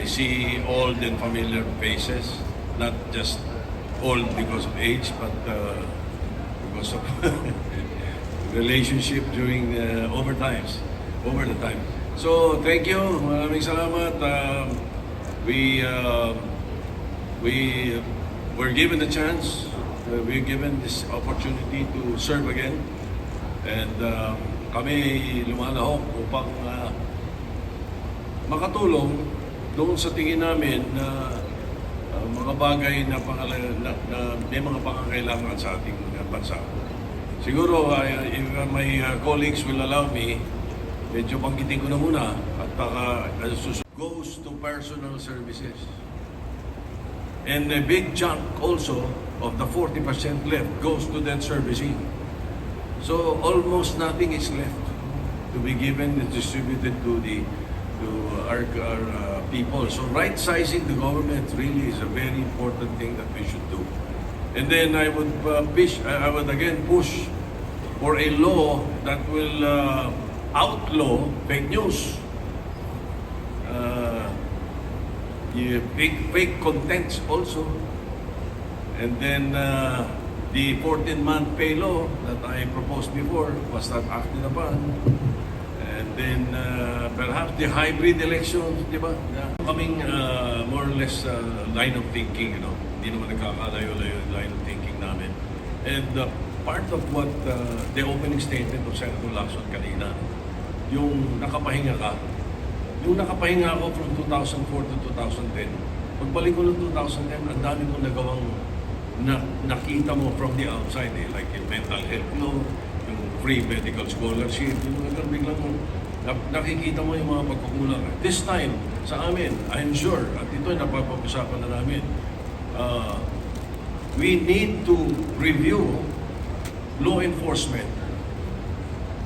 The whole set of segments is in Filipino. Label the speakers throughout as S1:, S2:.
S1: I see old and familiar faces, not just old because of age, but uh, because of relationship during the overtimes, over the time. So thank you, maraming salamat. Um, we uh, we were given the chance, uh, we were given this opportunity to serve again, and um, kami lumalahok upang uh, makatulong doon sa tingin namin na uh, mga bagay na, na, na may mga pangangailangan sa ating bansa. Siguro, uh, if uh, my uh, colleagues will allow me, medyo banggitin ko na muna at uh, susunod goes to personal services. And a big chunk also of the 40% left goes to debt servicing. So almost nothing is left to be given and distributed to the to our, our uh, people. So right sizing the government really is a very important thing that we should do. And then I would uh, push, I would again push for a law that will uh, outlaw fake news. Uh, yeah, fake, fake contents also. And then uh, the 14-month pay law that I proposed before was not acted upon. Then uh, perhaps the hybrid elections, di ba? Yeah. Kaming uh, more or less uh, line of thinking, you know. Hindi naman nagkakalayo-layo yung line of thinking namin. And uh, part of what uh, the opening statement of Senator Lacson kanina, yung nakapahinga ka, yung nakapahinga ako from 2004 to 2010, pagbalik ko ng 2010, ang dami kong nagawang na, nakita mo from the outside eh, like yung mental health law, yung free medical scholarship, yung hanggang biglang nakikita mo yung mga pagkukulang. This time, sa amin, I'm sure, at ito napapag-usapan na namin, uh, we need to review law enforcement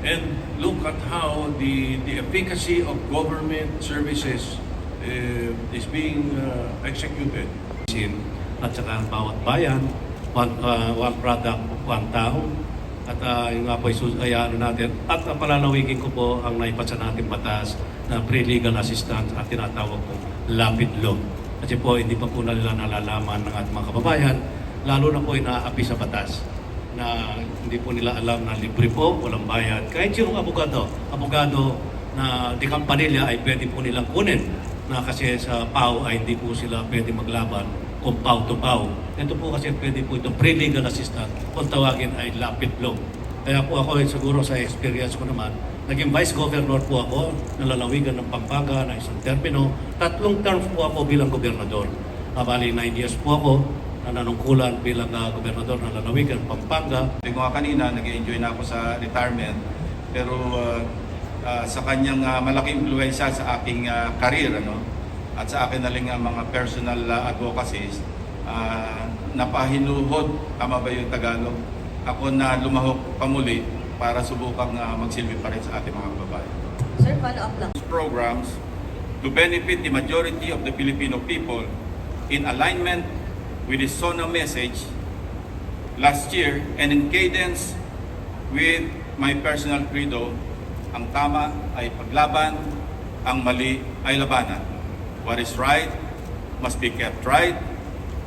S1: and look at how the, the efficacy of government services uh, is being uh, executed.
S2: at saka ang bawat bayan, one, uh, one product, one tao. At uh, yung nga po ay ano natin. At uh, palalawigin ko po ang naipasa natin batas na pre-legal assistance at tinatawag po lapid law. Kasi po hindi pa po nila nalalaman ng ating mga kababayan, lalo na po inaapi sa batas na hindi po nila alam na libre po, walang bayad. Kahit yung abogado, abogado na di kampanilya ay pwede po nilang kunin na kasi sa PAO ay hindi po sila pwede maglaban to PAO. Ito po kasi pwede po ito pre-legal assistant kung tawagin ay lapid law. Kaya po ako eh, siguro sa experience ko naman, naging vice governor po ako ng lalawigan ng Pampanga na isang termino. Tatlong terms po ako bilang gobernador. Ah, bali, nine years po ako na nanungkulan bilang uh, gobernador ng lalawigan ng Pampanga.
S3: Sabi ko nga kanina, nag-enjoy na ako sa retirement. Pero uh, uh, sa kanyang uh, malaking impluensya sa aking uh, career, ano, at sa akin na rin ang mga personal uh, advocacies, uh, napahinuhod, tama ba yung Tagalog? Ako na lumahok pamuli para subukang uh, magsilbi pa rin sa ating mga babae.
S4: Sir, follow up lang.
S3: programs to benefit the majority of the Filipino people in alignment with the SONA message last year and in cadence with my personal credo, ang tama ay paglaban, ang mali ay labanan. What is right must be kept right,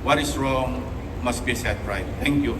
S3: what is wrong must be set right. Thank you.